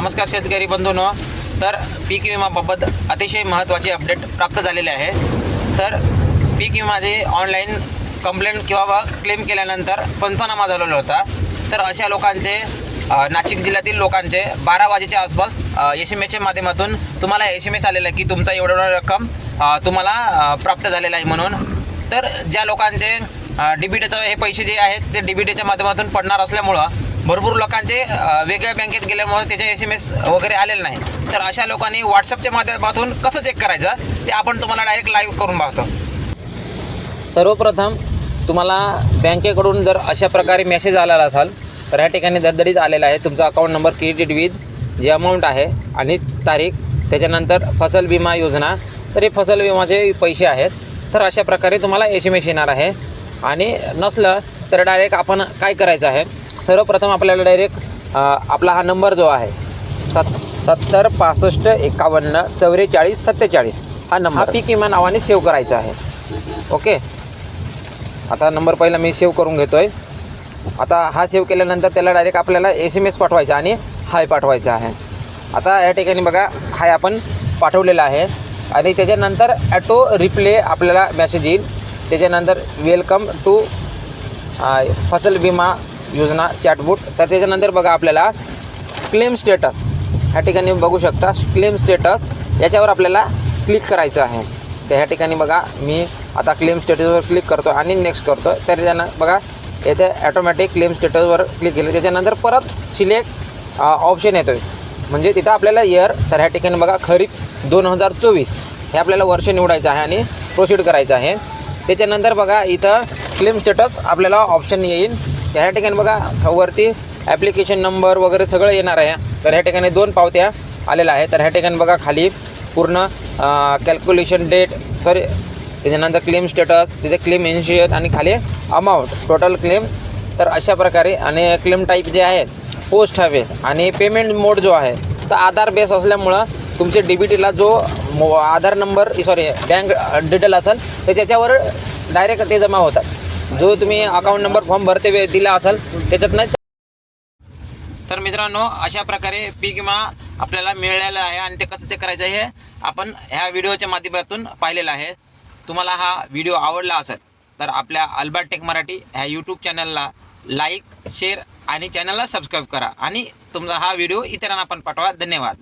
नमस्कार शेतकरी बंधूंनो. तर पीक विमाबाबत अतिशय महत्त्वाचे अपडेट प्राप्त झालेले आहे. तर पीक विमाचे ऑनलाईन कंप्लेंट किंवा बा क्लेम केल्यानंतर पंचनामा झालेला होता. तर अशा लोकांचे नाशिक जिल्ह्यातील लोकांचे बारा वाजेच्या आसपास एस एम एसच्या माध्यमातून तुम्हाला एस एम एस आलेला आहे की तुमचा एवढा एवढा रक्कम तुम्हाला प्राप्त झालेला आहे म्हणून. तर ज्या लोकांचे डी बी हे पैसे जे आहेत ते डी बी माध्यमातून पडणार असल्यामुळं भरपूर लोकांचे वेगळ्या बँकेत गेल्यामुळे त्याचे एस एम एस वगैरे आलेले नाही. तर अशा लोकांनी व्हॉट्सअपच्या माध्यमातून कसं चेक करायचं ते आपण तुम्हाला डायरेक्ट लाईव्ह करून पाहतो. सर्वप्रथम तुम्हाला बँकेकडून जर अशा प्रकारे मेसेज आलेला असाल तर ह्या ठिकाणी दरदरीत आलेला आहे. तुमचा अकाउंट नंबर क्रेडिट विथ जे अमाऊंट आहे आणि तारीख त्याच्यानंतर फसल विमा योजना तर हे फसल विमाचे पैसे आहेत. तर अशा प्रकारे तुम्हाला एस एम एस येणार आहे. आणि नसलं तर डायरेक्ट आपण काय करायचं आहे? सर्वप्रथम आपल्याला डायरेक्ट आपला हा नंबर जो आहे सत सत्तर पासष्ट एकावन्न चौवेचाळीस सत्तेचाळीस हा नंबर हा पीक विमा नावाने सेव्ह करायचा आहे. ओके? आता नंबर पहिला मी सेव्ह करून घेतो आहे आता हा सेव्ह केल्यानंतर त्याला डायरेक्ट आपल्याला एस एम एस पाठवायचा आणि हाय पाठवायचा आहे. आता या ठिकाणी बघा हाय आपण पाठवलेला आहे. आणि त्याच्यानंतर ॲटो रिप्ले आपल्याला मेसेज येईल. त्याच्यानंतर वेलकम टू फसल विमा योजना चॅटबुट. तर त्याच्यानंतर बघा आपल्याला क्लेम स्टेटस ह्या ठिकाणी बघू शकता क्लेम स्टेटस याच्यावर आपल्याला क्लिक करायचं आहे. तर ह्या ठिकाणी बघा मी आता क्लेम स्टेटसवर क्लिक करतो आणि नेक्स्ट करतो तर त्यानं बघा येथे ॲटोमॅटिक क्लेम स्टेटसवर क्लिक केलं. त्याच्यानंतर परत सिलेक्ट ऑप्शन येतो आहे म्हणजे तिथं आपल्याला इयर तर ह्या ठिकाणी बघा खरीप दोन हजार चोवीस. हे आपल्याला वर्ष निवडायचं आहे आणि प्रोसीड करायचं आहे. त्याच्यानंतर बघा इथं क्लेम स्टेटस आपल्याला ऑप्शन येईल. तर ह्या ठिकाणी बघा वरती ॲप्लिकेशन नंबर वगैरे सगळं येणार आहे. तर ह्या ठिकाणी दोन पावत्या आलेल्या आहे तर ह्या ठिकाणी बघा खाली पूर्ण कॅल्क्युलेशन डेट सॉरी त्याच्यानंतर क्लेम स्टेटस तिथे क्लेम इन्शुअर आणि खाली अमाऊंट टोटल क्लेम तर अशा प्रकारे आणि क्लेम टाईप जे आहे पोस्ट हावेस आणि पेमेंट मोड जो आहे तर आधार बेस असल्यामुळं तुमचे डी बी टीला जो मो Aadhaar number sorry bank detail असेल तर त्याच्यावर डायरेक्ट ते जमा होतात. जो तुम्ही अकाउंट नंबर फॉर्म भरते वेळ दिला असाल त्याच्यात नाही तर मित्रांनो अशा प्रकारे पीक विमा आपल्याला मिळालेला आहे आणि ते कसं चेक करायचं हे आपण ह्या व्हिडिओच्या माध्यमातून पाहिलेलं आहे. तुम्हाला हा व्हिडिओ आवडला असेल तर आपल्या अल्बर्ट टेक मराठी ह्या यूट्यूब चॅनलला लाईक शेअर आणि चॅनलला सबस्क्राईब करा. आणि तुमचा हा व्हिडिओ इतरांना पण पाठवा. धन्यवाद.